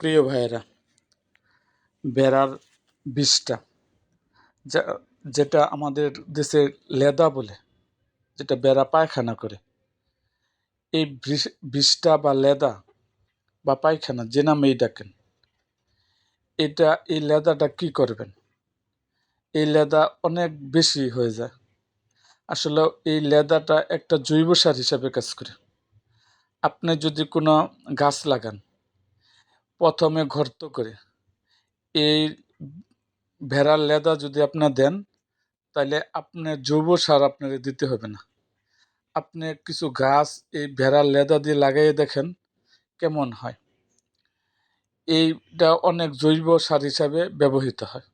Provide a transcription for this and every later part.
প্রিয় ভাইয়েরা, বেড়ার বিষটা যা, যেটা আমাদের দেশে লেদা বলে, যেটা বেড়া পায়খানা করে, এই বিষ- বিষটা বা লেদা বা পায়খানা যে নামেই ডাকেন, এটা এই লেদাটা কি করবেন? এই লেদা অনেক বেশি হয়ে যায়। আসলে এই লেদাটা একটা জৈব সার হিসাবে কাজ করে। আপনি যদি কোনো গাছ লাগান প্রথমে ঘর্ত করে। এই ভেড়ার লেদা যদি আপনার দেন তাহলে আপনার জৈব সার আপনার দিতে হবে না। আপনি কিছু গাছ এই ভেড়ার লেদা দিয়ে লাগাইয়ে দেখেন, কেমন হয়। এইটা অনেক জৈব সার হিসাবে ব্যবহৃত হয়।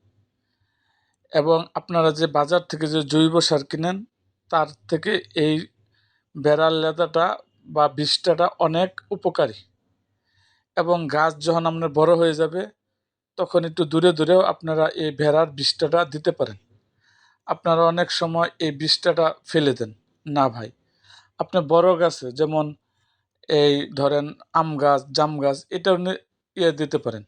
এবং আপনারা যে বাজার থেকে যে জৈব সার কিনেন, তার থেকে এই বেড়ার লেদাটা বা বিষটাটা অনেক উপকারী। এবং গাছ যখন আপনার বড় হয়ে যাবে, তখন একটু দূরে দূরেও আপনারা এই ভেড়ার বিষটাটা দিতে পারেন। আপনারা অনেক সময় এই বিষটাটা ফেলে দেন। না ভাই, আপনি বড় গাছে যেমন এই ধরেন আম গাছ, জাম গাছ এটাও নি- ইয়ে দিতে পারেন।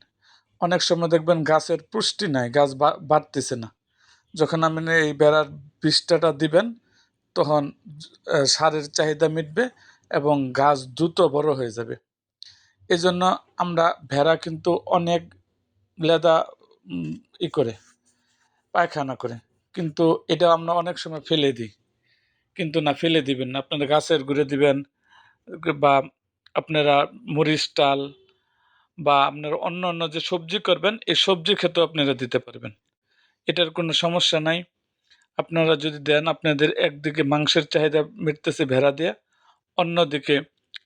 অনেক সময় দেখবেন গাছের পুষ্টি নাই, গাছ বাড়তেছে না। যখন আপনি এই বেড়ার বিষটাটা দিবেন, তখন সারের চাহিদা মিটবে এবং গাছ দ্রুত বড় হয়ে যাবে। এই জন্য আমরা ভেড়া কিন্তু অনেক লেদা ই করে, পায়খানা করে। কিন্তু এটা আমরা অনেক সময় ফেলে দিই। কিন্তু না, ফেলে দিবেন না। আপনারা গাছের গুঁড়ে দিবেন, বা আপনারা মরিচ টাল বা আপনারা অন্য অন্য যে সবজি করবেন, এই সবজি খেতেও আপনারা দিতে পারবেন। এটার কোনো সমস্যা নাই। আপনারা যদি দেন, আপনাদের একদিকে মাংসের চাহিদা মিটতেছে ভেড়া দিয়ে, অন্যদিকে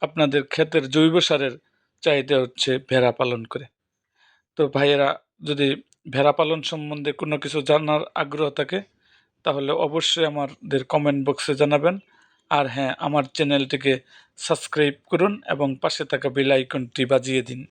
আপনাদের ক্ষেতের জৈব সারের চাহিদা হচ্ছে ভেড়া পালন করে। তো ভাইয়েরা, যদি ভেড়া পালন সম্বন্ধে কোনো কিছু জানার আগ্রহ থাকে, তাহলে অবশ্যই আমাদের কমেন্ট বক্সে জানাবেন। আর হ্যাঁ আমার চ্যানেলটিকে সাবস্ক্রাইব করুন এবং পাশে থাকা বেল আইকনটি বাজিয়ে দিন।